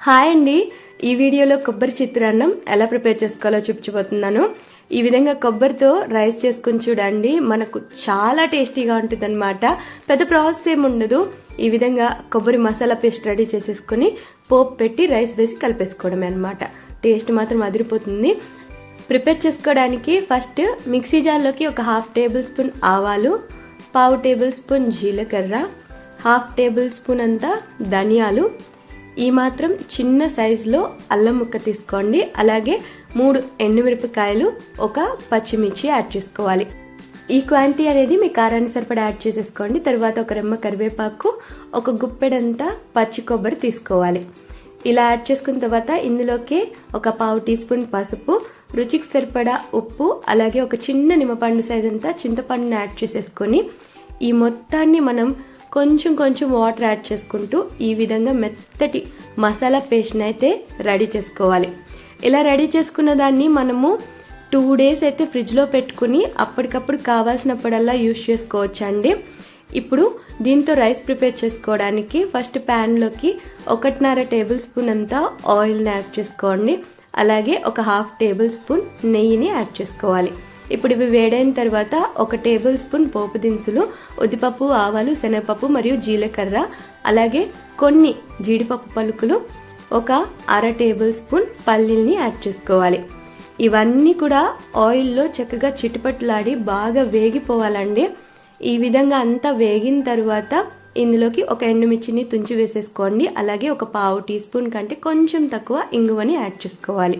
Hi అండి. ఈ వీడియోలో కొబ్బరి చిత్రాన్నం ఎలా ప్రిపేర్ చేసుకోవాలో చూపించబోతున్నాను. ఈ విధంగా కొబ్బరితో రైస్ చేసుకుని చూడండి. మనకు చాలా టేస్టీగా ఉంటుంది అనమాట పెద్ద ప్రాసెస్ ఏమి ఉండదు. ఈ విధంగా కొబ్బరి మసాలా పేస్ట్ రెడీ చేసేసుకుని పోపు పెట్టి రైస్ వేసి కలిపేసుకోవడమే అనమాట టేస్ట్ మాత్రం అదిరిపోతుంది. ప్రిపేర్ చేసుకోవడానికి ఫస్ట్ మిక్సీ జార్లోకి ఒక హాఫ్ టేబుల్ స్పూన్ ఆవాలు పావు టేబుల్ స్పూన్ జీలకర్ర హాఫ్ టేబుల్ స్పూన్ అంతా ధనియాలు ఈ మాత్రం చిన్న సైజులో అల్లం ముక్క తీసుకోండి. అలాగే మూడు ఎండుమిరపకాయలు ఒక పచ్చిమిర్చి యాడ్ చేసుకోవాలి. ఈ క్వాంటిటీ అనేది మీ కారాన్ని సరిపడా యాడ్ చేసేసుకోండి. తర్వాత ఒక రెమ్మ కరివేపాకు ఒక గుప్పెడంతా పచ్చి కొబ్బరి తీసుకోవాలి. ఇలా యాడ్ చేసుకున్న తర్వాత ఇందులోకి ఒక పావు టీ స్పూన్ పసుపు రుచికి సరిపడా ఉప్పు అలాగే ఒక చిన్న నిమ్మపండు సైజ్ అంతా చింతపండుని యాడ్ చేసేసుకొని ఈ మొత్తాన్ని మనం కొంచెం కొంచెం వాటర్ యాడ్ చేసుకుంటూ ఈ విధంగా మెత్తటి మసాలా పేస్ట్ని అయితే రెడీ చేసుకోవాలి. ఇలా రెడీ చేసుకున్న దాన్ని మనము టూ డేస్ అయితే ఫ్రిడ్జ్లో పెట్టుకుని అప్పటికప్పుడు కావాల్సినప్పుడల్లా యూస్ చేసుకోవచ్చు అండి ఇప్పుడు దీంతో రైస్ ప్రిపేర్ చేసుకోవడానికి ఫస్ట్ ప్యాన్లోకి ఒకటిన్నర టేబుల్ స్పూన్ అంతా ఆయిల్ని యాడ్ చేసుకోండి. అలాగే ఒక హాఫ్ టేబుల్ స్పూన్ నెయ్యిని యాడ్ చేసుకోవాలి. ఇప్పుడు ఇవి వేడైన తర్వాత ఒక టేబుల్ స్పూన్ పోపు దినుసులు ఉద్దిపప్పు ఆవాలు శనగపప్పు మరియు జీలకర్ర అలాగే కొన్ని జీడిపప్పు పలుకులు ఒక అర టేబుల్ స్పూన్ పల్లీల్ని యాడ్ చేసుకోవాలి. ఇవన్నీ కూడా ఆయిల్లో చక్కగా చిటిపట్లాడి బాగా వేగిపోవాలండి. ఈ విధంగా అంతా వేగిన తర్వాత ఇందులోకి ఒక ఎండుమిర్చిని తుంచి వేసేసుకోండి. అలాగే ఒక పావు టీ స్పూన్ కంటే కొంచెం తక్కువ ఇంగువని యాడ్ చేసుకోవాలి.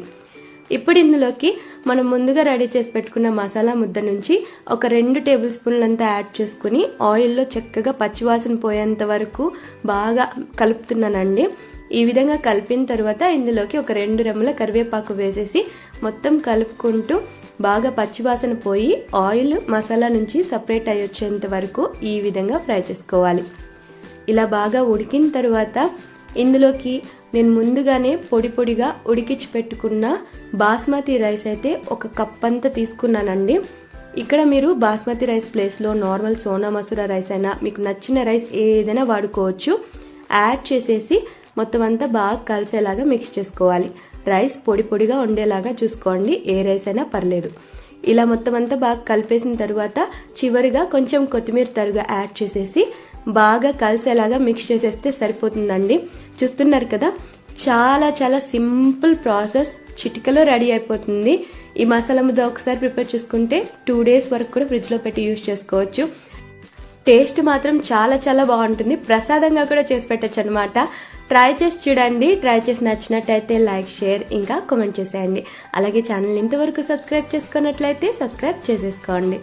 ఇప్పుడు ఇందులోకి మనం ముందుగా రెడీ చేసి పెట్టుకున్న మసాలా ముద్ద నుంచి ఒక రెండు టేబుల్ స్పూన్లంతా యాడ్ చేసుకుని ఆయిల్లో చక్కగా పచ్చివాసన పోయేంత వరకు బాగా కలుపుతున్నానండి. ఈ విధంగా కలిపిన తర్వాత ఇందులోకి ఒక రెండు రెమ్మల కరివేపాకు వేసేసి మొత్తం కలుపుకుంటూ బాగా పచ్చివాసన పోయి ఆయిల్ మసాలా నుంచి సపరేట్ అయ్యి వచ్చేంత వరకు ఈ విధంగా ఫ్రై చేసుకోవాలి. ఇలా బాగా ఉడికిన తర్వాత ఇందులోకి నేను ముందుగానే పొడి పొడిగా ఉడికించి పెట్టుకున్న బాస్మతి రైస్ అయితే ఒక కప్ అంతా తీసుకున్నానండి. ఇక్కడ మీరు బాస్మతి రైస్ ప్లేస్లో నార్మల్ సోనా మసూర రైస్ అయినా మీకు నచ్చిన రైస్ ఏదైనా వాడుకోవచ్చు. యాడ్ చేసేసి మొత్తం అంతా బాగా కలిసేలాగా మిక్స్ చేసుకోవాలి. రైస్ పొడి పొడిగా ఉండేలాగా చూసుకోండి. ఏ రైస్ అయినా పర్లేదు. ఇలా మొత్తం అంతా బాగా కలిపేసిన తర్వాత చివరిగా కొంచెం కొత్తిమీర తరుగా యాడ్ చేసేసి బాగా కలిసేలాగా మిక్స్ చేసేస్తే సరిపోతుందండి. చూస్తున్నారు కదా చాలా చాలా సింపుల్ ప్రాసెస్ చిటికలో రెడీ అయిపోతుంది. ఈ మసాలా ముద్ద ఒకసారి ప్రిపేర్ చేసుకుంటే టూ డేస్ వరకు కూడా ఫ్రిడ్జ్లో పెట్టి యూస్ చేసుకోవచ్చు. టేస్ట్ మాత్రం చాలా చాలా బాగుంటుంది. ప్రసాదంగా కూడా చేసి పెట్టచ్చు అనమాట ట్రై చేసి చూడండి. ట్రై చేసి నచ్చినట్టయితే లైక్ షేర్ ఇంకా కామెంట్ చేసేయండి. అలాగే ఛానల్ ఇంతవరకు సబ్స్క్రైబ్ చేసుకున్నట్లయితే సబ్స్క్రైబ్ చేసేసుకోండి.